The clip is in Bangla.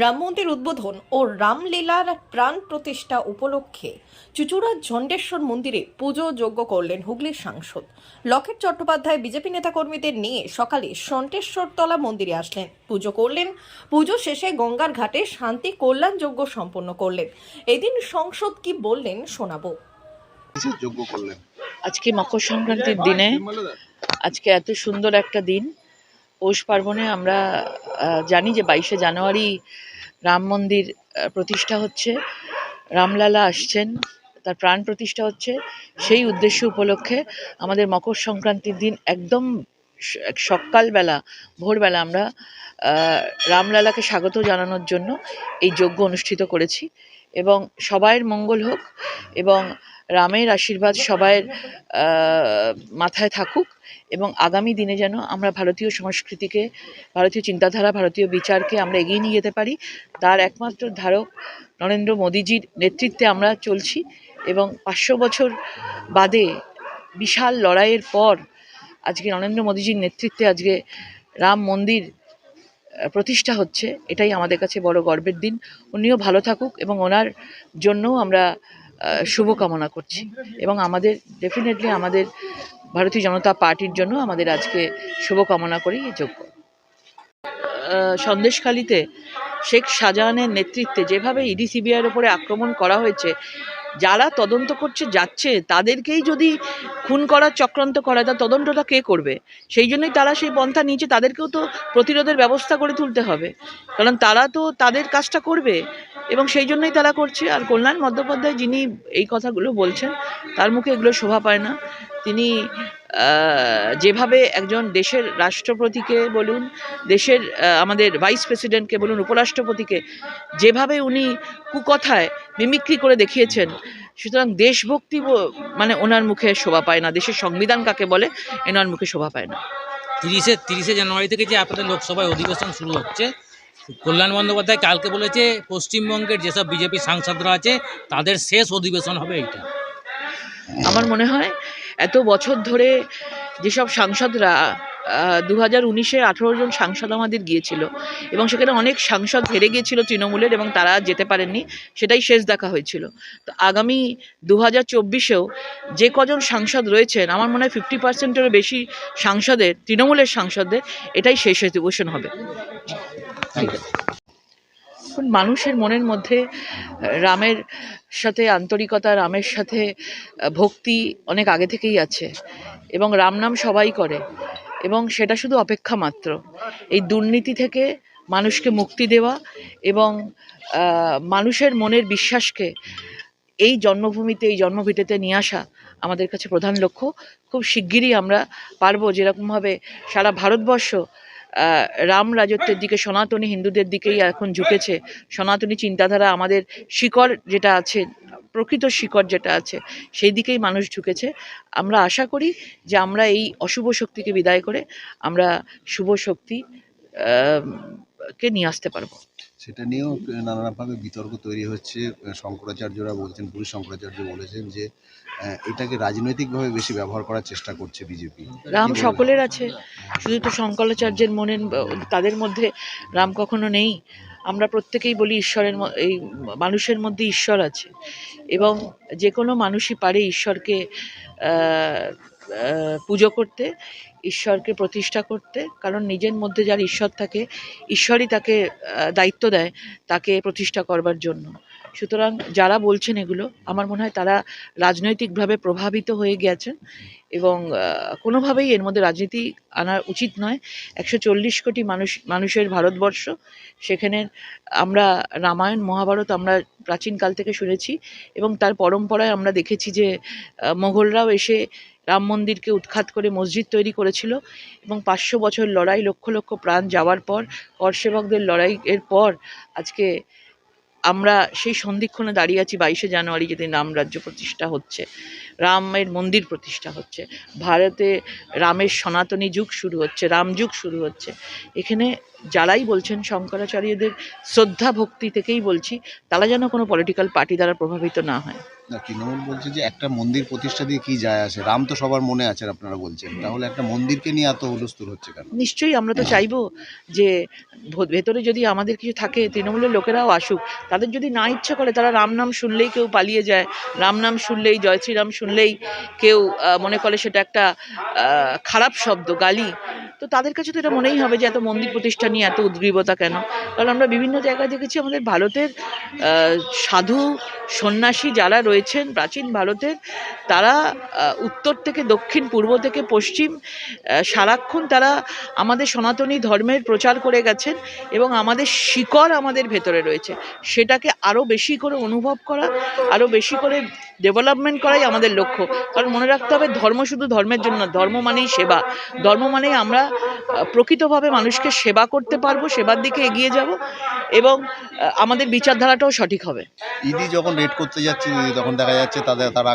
রাম মন্দির উদ্বোধন ও রামলীলার প্রাণ প্রতিষ্ঠা উপলক্ষে চুচুড়ার ঝণ্ডেশ্বর মন্দিরে পুজো যজ্ঞ করলেন হুগলির সাংসদ। লকেট চট্টোপাধ্যায় বিজেপি নেতাকর্মীদের নিয়ে সকালে সন্টেশ্বরতলা মন্দিরে আসলেন। পুজো করলেন। পুজো শেষে গঙ্গার ঘাটে শান্তি কল্যাণ যজ্ঞ সম্পন্ন করলেন। এদিন সংসদ কি বললেন শোনাবো। যোগ্য করলেন? আজকে মকর সংক্রান্তির দিনে আজকে এত সুন্দর একটা দিন। পৌষ পার্বণে আমরা জানি যে বাইশে জানুয়ারি রাম মন্দির প্রতিষ্ঠা হচ্ছে। রামলালা আসছেন, তার প্রাণ প্রতিষ্ঠা হচ্ছে। সেই উদ্দেশ্য উপলক্ষে আমাদের মকর সংক্রান্তির দিন একদম এক সকালবেলা, ভোরবেলা আমরা রামলালাকে স্বাগত জানানোর জন্য এই যজ্ঞ অনুষ্ঠিত করেছি। এবং সবাইয়ের মঙ্গল হোক এবং রামের আশীর্বাদ সবাইয়ের মাথায় থাকুক এবং আগামী দিনে যেন আমরা ভারতীয় সংস্কৃতিকে, ভারতীয় চিন্তাধারা, ভারতীয় বিচারকে আমরা এগিয়ে নিয়ে যেতে পারি। তার একমাত্র ধারক নরেন্দ্র মোদীজির নেতৃত্বে আমরা চলছি এবং পাঁচশো বছর বাদে বিশাল লড়াইয়ের পর আজকে নরেন্দ্র মোদীজির নেতৃত্বে আজকে রাম মন্দির প্রতিষ্ঠা হচ্ছে। এটাই আমাদের কাছে বড় গর্বের দিন। উনিও ভালো থাকুক এবং ওনার জন্যও আমরা শুভকামনা করছি। এবং আমাদের ডেফিনেটলি আমাদের ভারতীয় জনতা পার্টির জন্য আমাদের আজকে শুভকামনা করি যোগ্য। সন্দেশখালিতে শেখ শাহজাহানের নেতৃত্বে যেভাবে ইডি, সিবিআইয়ের উপরে আক্রমণ করা হয়েছে, যারা তদন্ত করছে যাচ্ছে, তাদেরকেই যদি খুন করার চক্রান্ত করা তা তদন্তটা কে করবে? সেই জন্যই তারা সেই পন্থা নিয়েছে, তাদেরকেও তো প্রতিরোধের ব্যবস্থা করে তুলতে হবে। কারণ তারা তো তাদের কাজটা করবে। এবং সেই জন্যই তারা করছে। আর কল্যাণ বন্দ্যোপাধ্যায় যিনি এই কথাগুলো বলছেন, তার মুখে এগুলো শোভা পায় না। তিনি যেভাবে একজন দেশের রাষ্ট্রপতিকে বলুন, দেশের আমাদের ভাইস প্রেসিডেন্টকে বলুন, উপরাষ্ট্রপতিকে, যেভাবে উনি কুকথায় মিমিক্রি করে দেখিয়েছেন, সুতরাং দেশভক্তি মানে ওনার মুখে শোভা পায় না। দেশের সংবিধান কাকে বলে, এনার মুখে শোভা পায় না। তিরিশে তিরিশে জানুয়ারি থেকে যে আপনাদের লোকসভায় অধিবেশন শুরু হচ্ছে কল্যাণ বন্দ্যোপাধ্যায় কালকে বলেছে, পশ্চিমবঙ্গের যেসব বিজেপি সাংসদরা আছে, তাদের শেষ অধিবেশন হবে এইটা। আমার মনে হয়, এত বছর ধরে যেসব সাংসদরা দু হাজার উনিশে আঠেরো জন সাংসদ আমাদের গিয়েছিল এবং সেখানে অনেক সাংসদ হেরে গিয়েছিল তৃণমূলের এবং তারা যেতে পারেননি, সেটাই শেষ দেখা হয়েছিল। তো আগামী দু হাজার চব্বিশেও যে কজন সাংসদ রয়েছেন, আমার মনে হয় ফিফটি পার্সেন্টেরও বেশি সাংসদের, তৃণমূলের সাংসদদের, এটাই শেষ অধিবেশন হবে। এখন মানুষের মনের মধ্যে রামের সাথে আন্তরিকতা, রামের সাথে ভক্তি অনেক আগে থেকেই আছে এবং রাম নাম সবাই করে। এবং সেটা শুধু অপেক্ষা মাত্র। এই দুর্নীতি থেকে মানুষকে মুক্তি দেওয়া এবং মানুষের মনের বিশ্বাসকে এই জন্মভূমিতে, এই জন্মভিটেতে নিয়ে আসা আমাদের কাছে প্রধান লক্ষ্য। খুব শিগগিরই আমরা পারব যেরকমভাবে সারা ভারতবর্ষ রাম রাজত্বের দিকে, সনাতনী হিন্দুদের দিকেই এখন ঝুঁকেছে। সনাতনী চিন্তাধারা আমাদের শিকড় যেটা আছে প্রকৃত শিকড় যেটা আছে সেই দিকেই মানুষ ঝুঁকেছে। আমরা আশা করি যে আমরা এই অশুভ শক্তিকে বিদায় করে আমরা শুভ শক্তি কে নিয়ে আসতে পারব। সেটা নিয়েও নানানভাবে বিতর্ক তৈরি হচ্ছে। শঙ্করাচার্যরা বলছেন পুরী শঙ্করাচার্য বলেছেন যে এটাকে রাজনৈতিকভাবে বেশি ব্যবহার করার চেষ্টা করছে বিজেপি। রাম সকলের আছে। শুধু তো শঙ্করাচার্যের মনের তাদের মধ্যে রাম কখনো নেই। আমরা প্রত্যেকেই বলি ঈশ্বরের এই মানুষের মধ্যে ঈশ্বর আছে। এবং যে কোনো মানুষই পারে ঈশ্বরকে পুজো করতে, ঈশ্বরকে প্রতিষ্ঠা করতে, কারণ নিজের মধ্যে যার ঈশ্বর থাকে, ঈশ্বরই তাকে দায়িত্ব দেয় তাকে প্রতিষ্ঠা করবার জন্য। সুতরাং যারা বলছেন এগুলো, আমার মনে হয় তারা রাজনৈতিকভাবে প্রভাবিত হয়ে গেছেন এবং কোনোভাবেই এর মধ্যে রাজনীতি আনা উচিত নয়। একশো চল্লিশ কোটি মানুষ, মানুষের ভারতবর্ষ, সেখানে আমরা রামায়ণ, মহাভারত আমরা প্রাচীনকাল থেকে শুনেছি এবং তার পরম্পরায় আমরা দেখেছি যে মোঘলরাও এসে রাম মন্দিরকে উৎখাত করে মসজিদ তৈরি করেছিল এবং পাঁচশো বছর লড়াই, লক্ষ লক্ষ প্রাণ যাওয়ার পর করসেবকদের লড়াইয়ের পর আজকে আমরা সেই সন্ধিক্ষণে দাঁড়িয়ে আছি বাইশে জানুয়ারি যেদিন রাম রাজ্য প্রতিষ্ঠা হচ্ছে। রামের মন্দির প্রতিষ্ঠা হচ্ছে। ভারতে রামের সনাতনী যুগ শুরু হচ্ছে, রাম যুগ শুরু হচ্ছে। এখানে যারাই বলছেন শঙ্করাচার্যদের শ্রদ্ধা ভক্তি থেকেই বলছি, তারা যেন কোনো পলিটিক্যাল পার্টি দ্বারা প্রভাবিত না হয়। না তৃণমূল বলছে যে একটা মন্দির প্রতিষ্ঠা দিয়ে কি যায় আসে? রাম তো সবার মনে আছে আপনারা বলছেন। তাহলে একটা মন্দিরকে নিয়ে এত হুলস্থুল হচ্ছে কেন? নিশ্চয়ই আমরা তো চাইব যে ভেতরে যদি আমাদের কিছু থাকে তৃণমূলের লোকেরাও আসুক। তাদের যদি না ইচ্ছা করে তারা রাম নাম শুনলেই কেউ পালিয়ে যায়। রাম নাম শুনলেই জয় শ্রীরাম শুনলেই কেউ মনে করে সেটা একটা খারাপ শব্দ গালি। তো তাদের কাছে তো এটা মনেই হবে যে এত মন্দির প্রতিষ্ঠা নিয়ে এত উদ্গ্রীবতা কেন? কারণ আমরা বিভিন্ন জায়গায় দেখেছি আমাদের ভারতের সাধু সন্ন্যাসী যারা রয়েছেন প্রাচীন ভারতের, তারা উত্তর থেকে দক্ষিণ, পূর্ব থেকে পশ্চিম সারাক্ষণ তারা আমাদের সনাতনী ধর্মের প্রচার করে গেছেন এবং আমাদের শিকড় আমাদের ভেতরে রয়েছে। সেটাকে আরও বেশি করে অনুভব করা আরও বেশি করে ডেভেলপমেন্ট করাই আমাদের লক্ষ্য। কারণ মনে রাখতে হবে, ধর্ম শুধু ধর্মের জন্য ধর্ম মানেই সেবা। ধর্ম মানেই আমরা প্রকৃতভাবে মানুষকে সেবা করতে পারব, সেবার দিকে এগিয়ে যাব এবং আমাদের বিচারধারাটাও সঠিক হবে। ইডি যখন রেড করতে যাচ্ছে, তখন দেখা যাচ্ছে তাদের, তারা